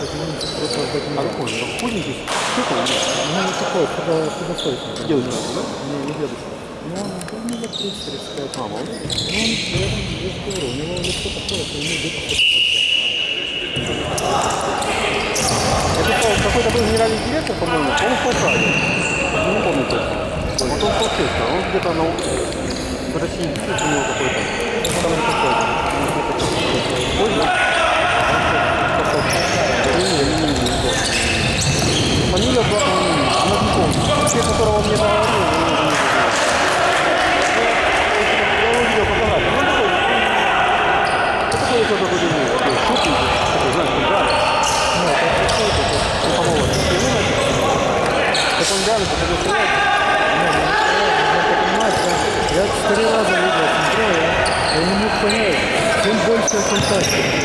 я не понял, что это Винница просто об этом А какой? он? Худенький? Штука, ну не такой, худо, худосочный. Дедушка, да? Не, не дедушка. Ну, он ну, не лет 30-35. А, молодец. Ну, он, я, я же говорю, у него лицо такое, что ему где-то что-то Это по- какой-то был генеральный директор, по-моему, он в Полтаве. Ну, не помню точно. Вот он полчаса, он где-то на в России у него какой-то. Там же какой-то. Ой, да. Не, не, не, не, не. Не помню. Те, которого мне говорил, я увидел фотографию. Ну, такой, ну, такой ну, такой шутненький, такой, знаешь, кудрявый. Ну, это какой-то, это по молодости. Ну, значит, так он реально походил стрелять. Я четыре раза видел, смотрел, я, не мог понять, чем больше фантастика.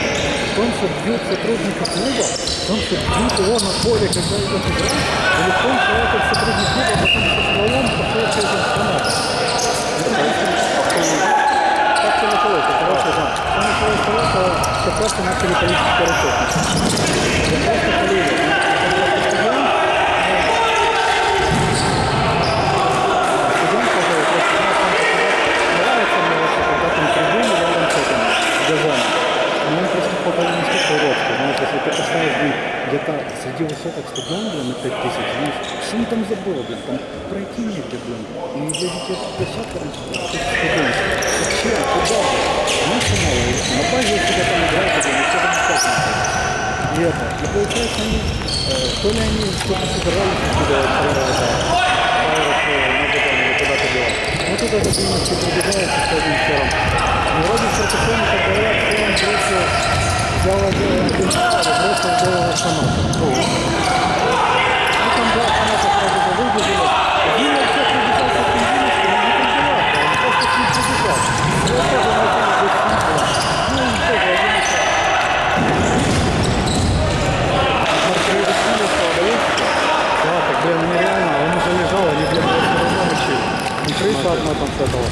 В том, что бьют сотрудника клуба, в том, что бьют его на поле, когда идет игра, или в том, что этот сотрудник клуба потом со стволом пошел через автомат. Как все началось? Это вообще, да. Все началось с того, что как раз и начали политическую расчетность. Я просто полили. Стадион, уродский, знаешь, если ты поставишь, блин, где-то среди высоток стадион, блин, на 5 тысяч, знаешь, что он там забыл, блин, там пройти негде, блин, и для детей площадка раньше что стадион. Зачем? Куда? Ну, что мало, на базе тебя там играют, блин, и все там. И это, и получается они, э, то ли они что-то собирались это, Байрус, э, куда-то делать. Ну, тут этот немножко пробегает со своим серым. Ну, вроде Саркисян, как говорят, что он бросил, взял один, один шаг, и бросил делал автомат. Ну, там два автомата сразу же выбежали. Один вообще пробежал с этим Димочкой, но не пробежал, он просто с ним пробежал. Ну, тоже начали быть симплом. Ну, и тоже один шаг. Маршрут Димочка удается? Да, так, блин, ну нереально, он уже лежал, они, блин, его все равно мучили. И крыса одна там с этого.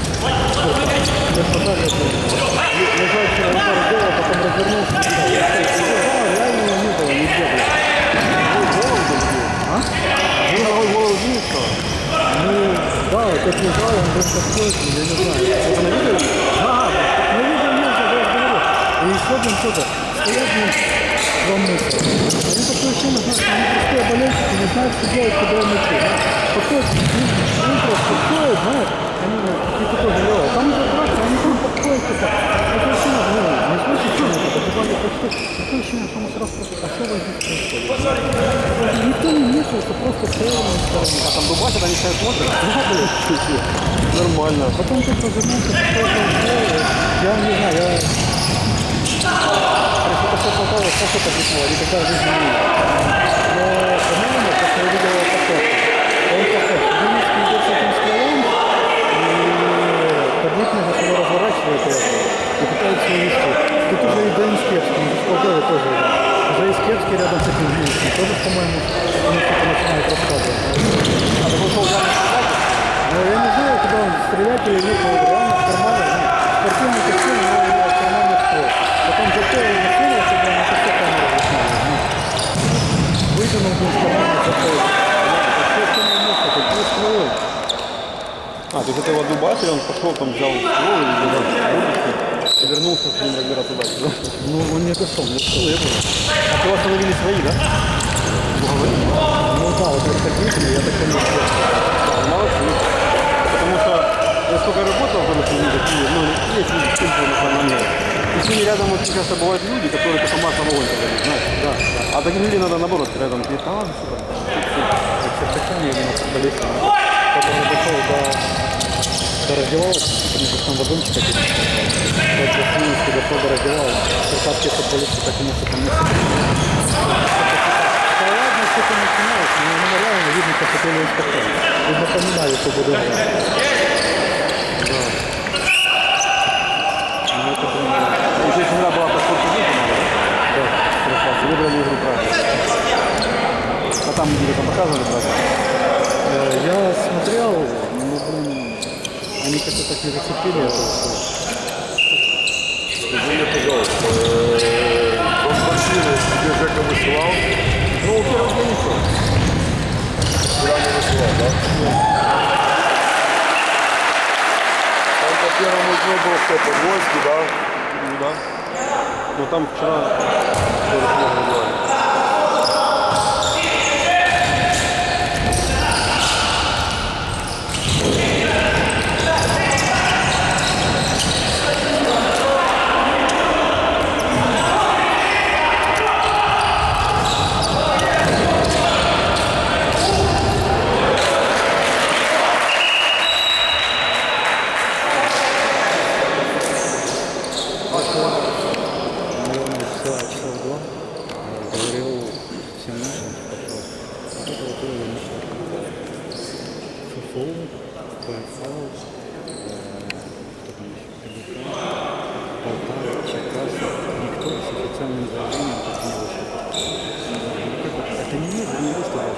Его не. А? Как лежал, он был подскочен, я не знаю. Это на видео? Да, ну видео есть, я говорю. И еще, блин, что-то, стоят, блин, два мусора. Они такое ощущение, что они простые болельщики, не знают, что делать, когда им идти. Подходят, они просто подходят, знаешь, они ну, какие-то тоже левые. Там уже драться, они там подходят, типа, такое ощущение, ну, не в смысле, что это, буквально почти, такое ощущение, что мы сразу просто, а что здесь происходит? Вмешивается, просто стоял на стороне. А там дубасят, они сейчас смотрят? Да, чуть-чуть. Нормально. Потом как развернулся. Я не знаю, я... Если это все попало, как это письмо, или какая жизнь не Но, по-моему, как я видел его поток, он похож. Димицкий идет с этим стволом, и за собой разворачивает его и пытается увести. Тут уже и Дэн Скепский, он в Полтаве тоже. Уже и Скепский рядом с этим Димицким. Тоже, по-моему, они что-то начинают рассказывать. А реально стрелять? Ну, я не знаю, куда он стрелять или нет, но реально в кармане, ну, спортивный костюм, но у него в кармане ствол. Потом затеял и накинул, чтобы он на косте камеру заснял. Ну, вытянул из кармана затеял. Естественное место, какие стволы. А, то есть это его дубасили, он пошел там, взял и вернулся с ним разбираться дальше, да? Ну, он не дошел, не дошел. Ну, я понял. А то остановили свои, да? Ну, да, вот это видели, я так. Да, молодцы. Потому что я сколько работал в этом такие, ну, есть люди, с кем национальные. И с ними рядом очень часто бывают люди, которые только масло в огонь подают, знаешь, да. А таких людей надо наоборот рядом, ты там, что там. Сердцекание именно футболиста. Когда он дошел до, до потому что там вагончик один. Вот Васильевский дошел до раздевалки. Черкасские футболисты так ему что-то не Да ладно, что ты начинаешь? Ну, ну, реально видно, что хотели успокоить. И запоминали, что буду играть. Ну, это прям... Здесь игра была по сколько дней, надо, да? Да. Хорошо, выбрали игру правильно. А там где-то показывали, правда? Я смотрел, ну, блин, они как-то так не зацепили это всё. Скажи мне, пожалуйста, э, тот машины тебе Жека высылал? Ну, первый день ничего. Вчера не высылал, да? Там по первому дню был что, Подвольский, да? Ну да. Но там вчера тоже много играли. наверное, часа, часа в два э, говорил всем нашим, что вот это вот было ничего. ФФУ, э, РБК, Полтава, Черкассы, никто с официальным заявлением так не. Ну, бы, Это не мы не выступили,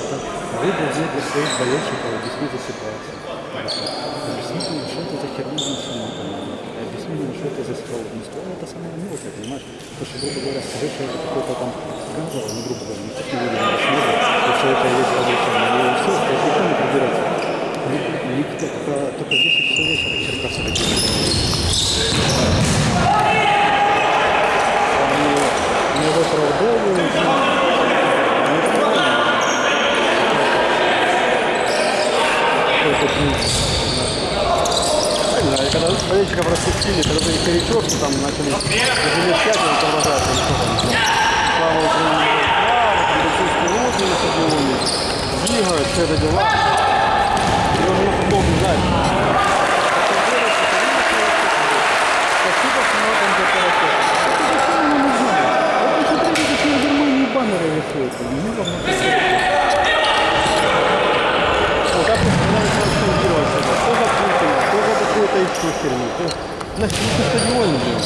это вы должны для своих болельщиков объяснить ситуацию. Объясните что это за херня с автоматом. Объясните им, что это за ствол. Не ствол это самое мелкое, понимаешь? То, что, грубо говоря, скажи, что это какой-то там газовый, ну, грубо говоря, не видит на снегу, и все это есть разрешение. И все, то есть никто не прибирается. Ни- Никто, только, только в 10 часов вечера Черкассы такие. Они не виправдовують, не правильно. Знаю, когда болельщиков распустили, когда были перечетки, там начали замечать, он там. Слава Украине, право, там лодки на стадионе, бегают, все это дела. И он на футбол бежать. Спасибо, что мы там за Германии баннеры рисуют. Ну, вам Вот так представляется акцентировать себя. Что за Путина, что за еще херню. То есть на на стадионе, блин.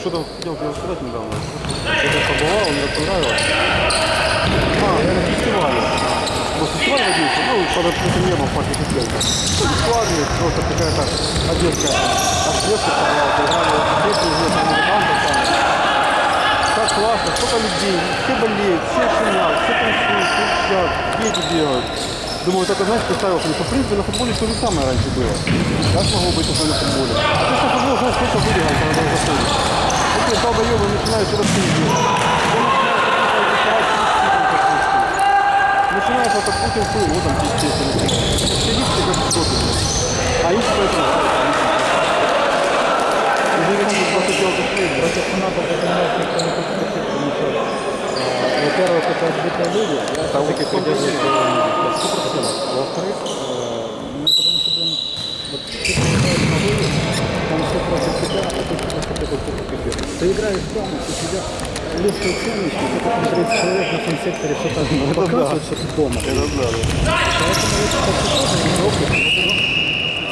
Что-то хотел тебе сказать недавно. Я побывал, мне понравилось. А, я на фестивале. Вот фестиваль водился, ну, под открытым небом в парке Шевченко. Ну, бесплатный, просто какая-то одесская ответка собралась, играли песни известных музыкантов там. Так классно, столько людей, все болеют, все шумят, все танцуют, все сидят, дети бегают. Думаю, только, знаешь, представил что, в принципе, на футболе то же самое раньше было. Я смогу быть такой на футболе. А ты что футбол, знаешь, сколько выиграл, когда он заходит. Эти долбоебы начинают что-то пиздить. Начинается этот Путин с уродом, естественно. Сидит себе как кто А их поэтому... И вы там просто делаете следует. Против фанатов это не никто не хочет потому что, э, это отбитые люди, я все-таки придерживаюсь. Во-вторых, ну, потому что, блин, вот ты приезжаешь на вылет, там все против тебя, а тут просто такой купик Ты играешь дома, у тебя легкие ценнички, ты потом 30 человек на фан-секторе что-то показывают, что ты дома. Это да, да. Поэтому это как-то тоже не.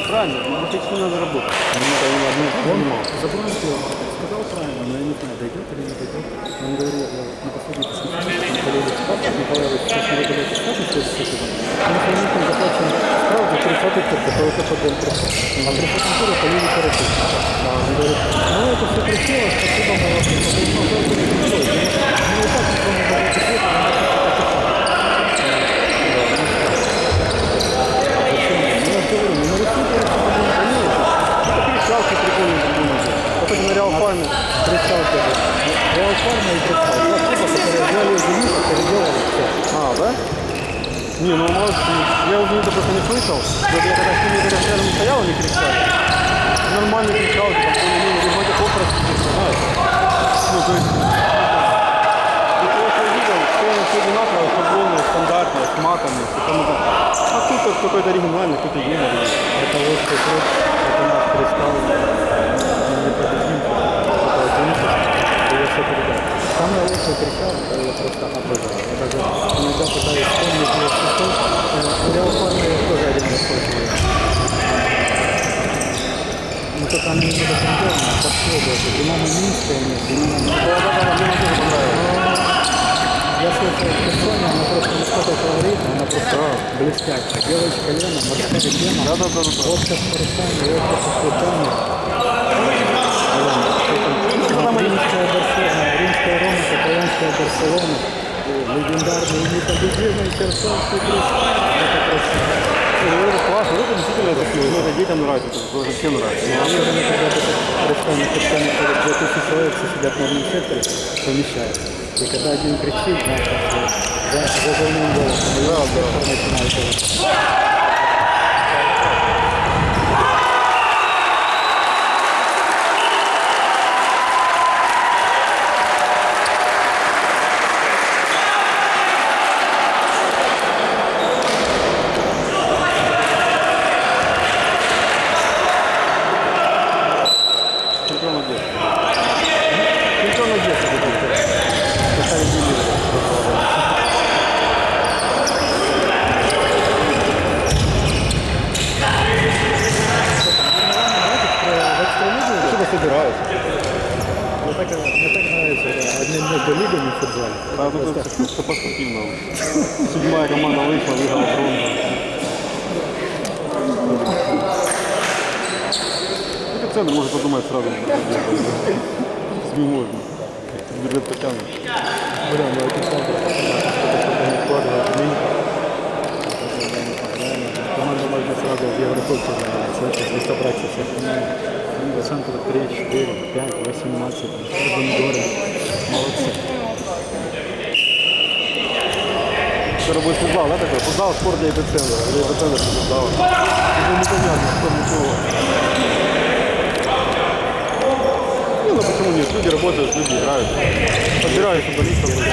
Правильно, но ты не надо работать. Он Забронский сказал правильно, но я не знаю, дойдет или не дойдет. Он говорил, я на последней посмотрел, что Николаевич Спартак, Николаевич сейчас не выделяет Спартак, то есть сезон. Он сегодня там заплачен штраф за 30 тур, который только был пришел. А в 30 туре полили коротко. А он говорит, ну это все красиво, спасибо, мы вас не победим, но это не стоит. Ну и так никто не дает ответа, а мы Зачем? Ну я же говорю, ну нарисуй, короче, блин, конечно. Это перестрелки прикольные придумали. Походу на Реал Фарме. Представьте, Реал Фарма и Представь. Два взяли из Зенита, переделали все. А, да? Не, ну молодцы. Я уже это просто не слышал. Вот я когда с ними когда рядом стоял, они кричали. Нормально кричал, там более-менее без этих опрос, знаешь. Ну, то есть, вот что одинаково, шаблонные, стандартные, с матами, с какими-то. А кто-то какой-то оригинальный, какой-то юмор. Это вот как раз, это наш кристалл непобедим. Это Я все передал. Самое лучшее кричал, это я просто обожал. Я даже иногда пытаюсь вспомнить его стихов. Э, Леопарда я тоже один раз слышал. Ну только она немного конкретно, подходит. Динамо Минская нет, Динамо я слышал в Херсоне, она просто не что-то говорит, она просто блестящая. Девочка Лена, морская тема, Да, да, да, да. водка с парусами, водка со цветами. Там римская Барселона, римская Рома, каталонская Барселона, легендарный и непобедимый Херсонский Христ. Это просто... Это классно, это действительно ну, это детям нравится, это всем нравится. Наверное, когда ты представник Херсоне ходит 2000 человек, все сидят на одном секторе, помещают. И когда один кричит, бы, за, за зазывным голосом, весь сектор начинает говорить. Чемпион Одессы. Чемпион Одессы. это Поставили Демидова. В экстралиге Что-то собираются. мне так, мне так нравится, да, одним между лигами в футболе. А тут это все по-спортивно. Седьмая команда вышла, выиграла бронзу. Это цены можно подумать сразу. СМИ можно. Бюджет потянут. Бля, ну это. Команда можно сразу в Еврокубке заняться, если собрать со всех процентов 3, 4, 5, 18, в каждом городе. Молодцы. Будет футбол, да, такой? Футбол, спорт для эпицентра. Для эпицентра футбол. Это непонятно, что ничего. Не, ну почему нет? Люди работают, люди играют. Подбирают футболистов. Ну,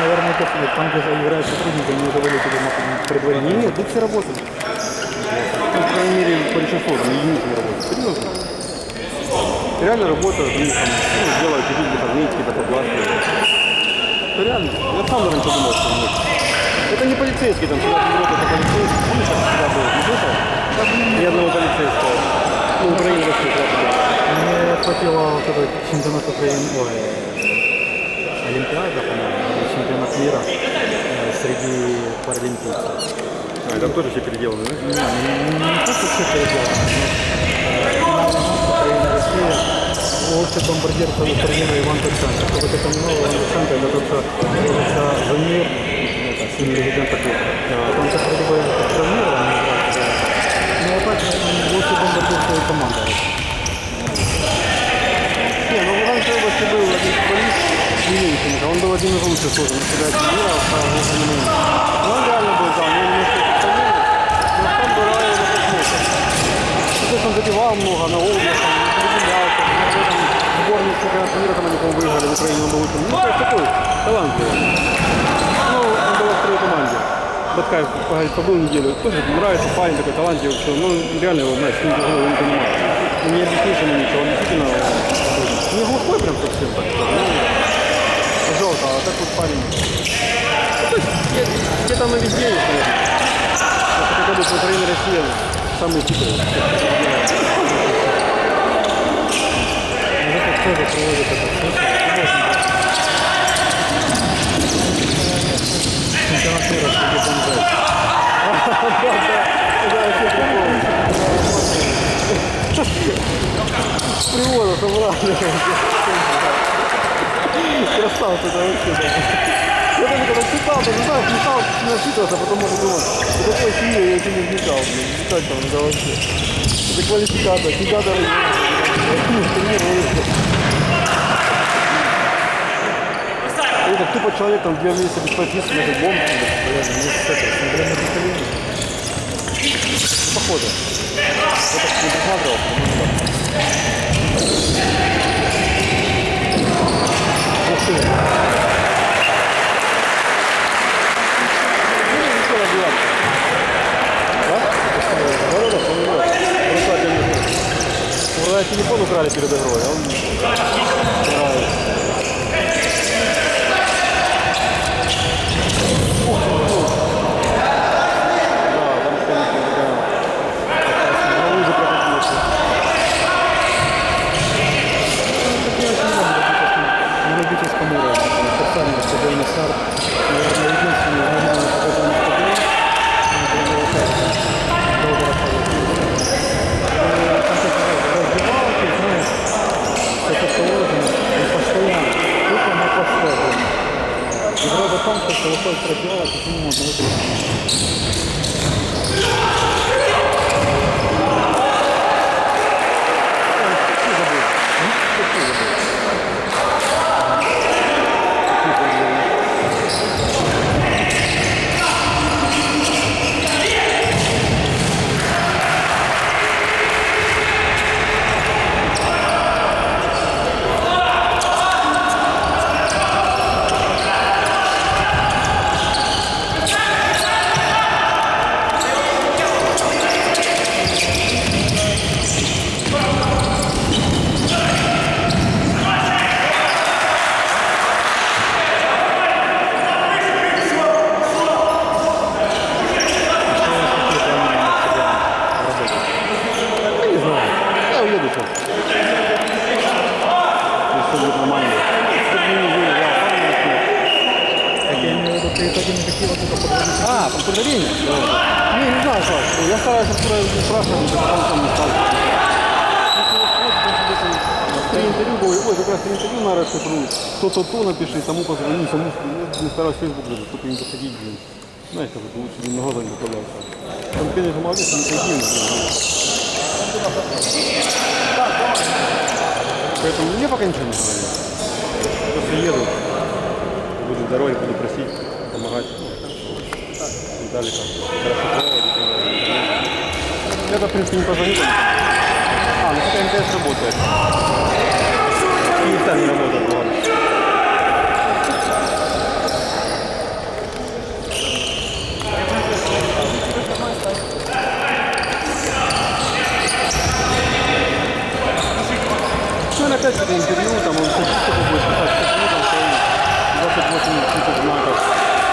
наверное, это там, где играют сотрудники, они уже вылетели на предварительно. Нет, тут все работают. Ну, по крайней мере, большинство, там, единицы не работают. Серьезно. Реально работают, они там, ну, делают какие-то выходные, какие-то поблажки. Это реально. Я сам раньше думал, что нет. Это не полицейский, там, всегда говорят, это полицейский. Помнишь, как всегда было? Не слышал? Ни одного полицейского. Ну, Украина вообще куда Мне хватило вот этого чемпионата Украины, ой, Олимпиада, по-моему, чемпионат мира э, среди паралимпийцев. А, там тоже все переделаны, да? Не, не, не то, что все переделано, но э, Украина, Россия, лучший бомбардир того турнира Иван Таценко. Кто бы это не знал, Иван Таценко это тот, что является Жанир, это сын резидента клуба. Вот он сейчас вроде бы травмирован, не знаю, когда. Но вот так он лучший бомбардир своей команды. Не, ну в Луганской области был один футболист, Миленченко, он был один из лучших тоже на чемпионате мира по глухонемым. Ну, он реально был, да, он немножко подставлял, но там была его посмотрим. То есть он забивал много на область, он выделялся, сборник чемпионата мира, там они, по-моему, выиграли в Украине, он был лучшим. Ну, то есть такой талантливый. Ну, он был во второй команде. Баткаев побыл неделю, тоже нравится парень такой талантливый, что, ну, реально его, знаешь, ним тяжело, не понимаю. Ну, Не объяснишь ему ничего, он действительно не глухой прям совсем так, ну, жалко, а так вот парень. Ну, то есть, где- где-то на везде есть, наверное. Это когда будет Украина Россия самый хитрый. Может, это тоже приводит этот Чемпионат мира среди бомжей. Привода собрали. Красавцы, это вообще, да. Я даже когда читал, знаешь, не стал не отчитываться, а потом уже думал, что такое семья, я еще не вникал, блин, читать там, это вообще. Это квалификация, всегда дорогие. это тупо человек там две вместе без прописки, между бомб, без Походу. Я так не присматривал, потому что... Ух ты! Ну, да, э, телефон украли перед игрой, а он... не может. Просто что выходит пробивала как минимум одного тренера. Я не знаю. Я уеду сейчас. Если все будет нормально. Чтобы не было, я оформлю всё. Так я имею в виду, ты итоги не хотела только подводить. А, по подарению? Не, не знаю, Слав. Я стараюсь спра- спрашивать, чтобы он сам не стал. Три интервью, говорю, ой, как раз три интервью на расшифруй. То-то то напиши, тому позвони, тому ну, не стараюсь Facebook даже, только не заходить, блин. Знаешь, как это лучше глаза не попадался. Там, конечно, молодец, не таким. Поэтому мне пока ничего не говорят. Просто еду, буду в дороге, буду просить, помогать. Виталика. Я, в принципе, не позвоню. А, ну хотя МТС работает. И там не работает, ладно. Ну, он опять это интервью, там он статистику будет писать, статью, там свои 28 типа знаков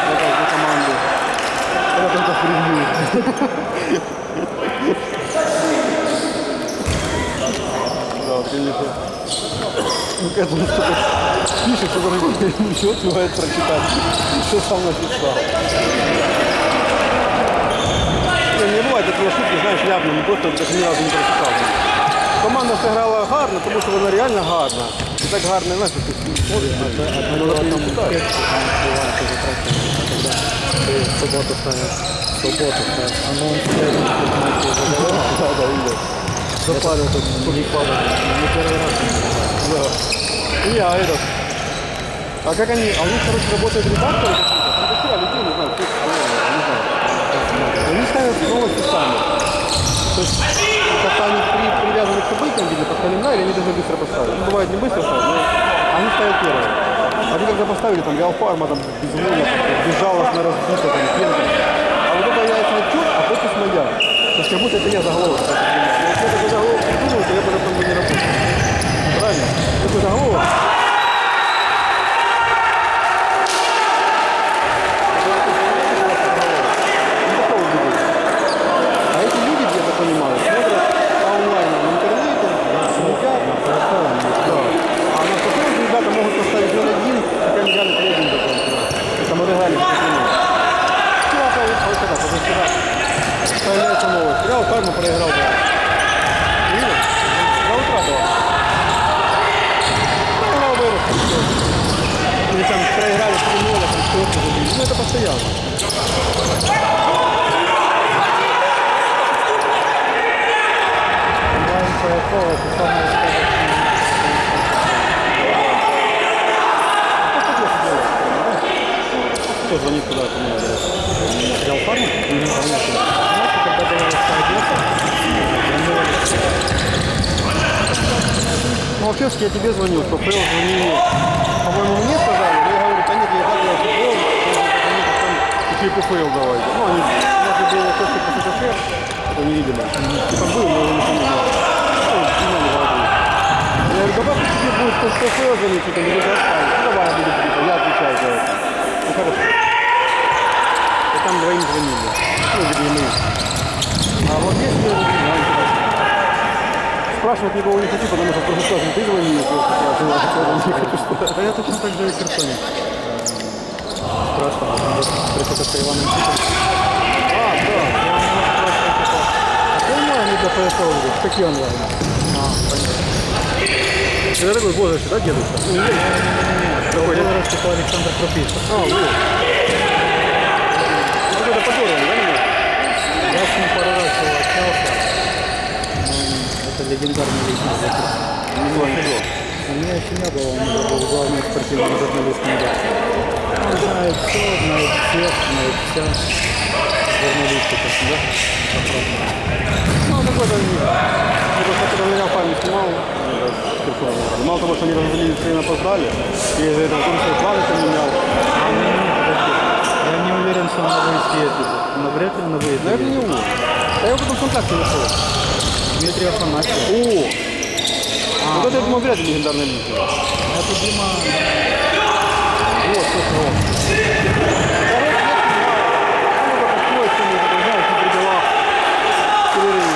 для каждой команды. Это только превью. Да, вот, конечно. Ну, к этому столько пишет, что даже ничего успевает прочитать. Что сам написал. Не, не буває такі ошибки, знаєш, явно, не просто даже ні разу не прочитав. Команда зіграла гарно, тому що вона реально гарна. І так гарно, знаєш, ти смотриш, Одно вона там не читає. бывает тоже трактор, когда ты в субботу ставишь, в субботу ставишь анонс, следующий матч уже Да, да, видел. запарил тут не падал, не первый раз. Да. И я этот. А как они, а у них, короче, работают редакторы какие-то? Редактора людей, не знаю, кто это, не знаю. Они ставят новости сами. То есть, быстро поставить. Ну, бывает не быстро ставят, но они ставят первые. Ты когда поставили, там, Реалфарма, там, безвольно, безжалостно разбита, там, пенка. А вот это я отчет, а подпись моя. То есть, как будто это я заголовок. Если такой заголовок придумал, то я бы там бы не работал. Правильно? Такой заголовок. Не такого будет. А эти люди, я так понимаю, смотрят по онлайну в интернете, следят. Да. А на потом ребята могут поставить 0-1, хотя они реально 3-1 до конца. Это мы реально Вчера, вот когда, позавчера, появляется новость. Реал Парма проиграл, да. Видел? До утра было. Проиграл вырос. Или там проиграли 3-0, там что-то забили. Ну это постоянно. Маленькая Якова, это самое Кто звонит куда-то? Ну, да. Реал Фарма? Знаете, когда вообще, я тебе звонил, что Фэл звонил, по-моему, мне сказали, но я говорю, да нет, я так делал футбол, еще и по Фэл давайте. Ну, они, у нас же было что по СССР, это не видели. Там был, но его никто не знал. Ну, говорили. Я говорю, давай тебе будет по Фэл звонить, что-то не оставить. Ну, давай я буду, я отвечаю за это. Ну, хорошо. И там двоим звонили. Ну, вернее, мы. А вот если Спрашивать никого не хочу, потому что прошлый раз ты а тоже не хочу спрашивать. Да я точно так же и Херсоне. Спрашивал, приходит с Иваном. А, да. А помню, они до ПСО говорят, какие онлайн? Это такой возраст, да, дедушка? Есть. Какой раз типа Александр Крупица. А, вот. Легендарный ничего. У меня еще не было, он был главным спортивным журналистом. Он знает все, знает всех, знает вся журналистика. Да? Ну, какой-то меня память Киркоров. Мало того, что они разделились и опоздали, и из-за этого свои планы поменял. Я не уверен, что он на выезде едет. Но вряд ли на выезде Но это не он. А я потом в контакте нашел. Дмитрий Афанасьев. О! вот это, я думаю, вряд ли легендарная личность. Это Дима... Вот, собственно, он. А? Ну? Ну?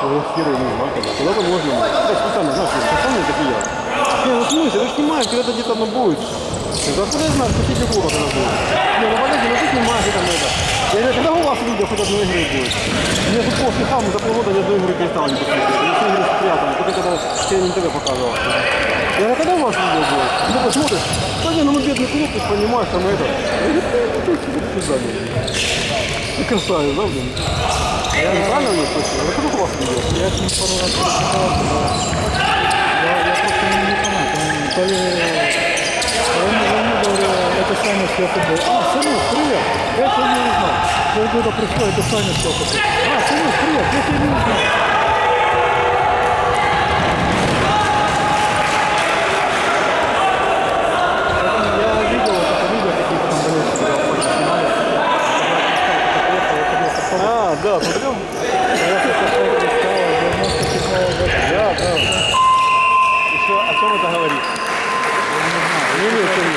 Ну, первый, не знаю, когда. Куда-то можно. Да, специально, знаешь, специально такие я. Не, ну в смысле, ты снимаешь, когда-то где-то оно будет. Да откуда я знаю, тебе плохо когда будет? Не, ну подожди, ну ты снимаешь и там это. Я говорю, когда у вас видео хоть одной игры будет? Мне тут после хам за полгода ни одной игры перестал не посмотреть. Я все игры спрятал, только когда CNN ТВ показывал. Я говорю, когда у вас видео будет? Ну посмотришь, да не, ну мы бедный клуб, ты понимаешь, там это. Я говорю, ты? Ты красавец, да, блин? Я правильно мне спросил? А как у вас видео? Я ним пару раз но я, я просто не, не фанат. Он, то ли... Он, он говорил, это Саня футбол. А, Санюк, привет! Я тебя не узнал. Полгода пришло, это Саня футбол. А, Санюк, привет! Я тебя не узнал. Я да. Я А, да? Да, что, о чем это говорит? Не, не, не.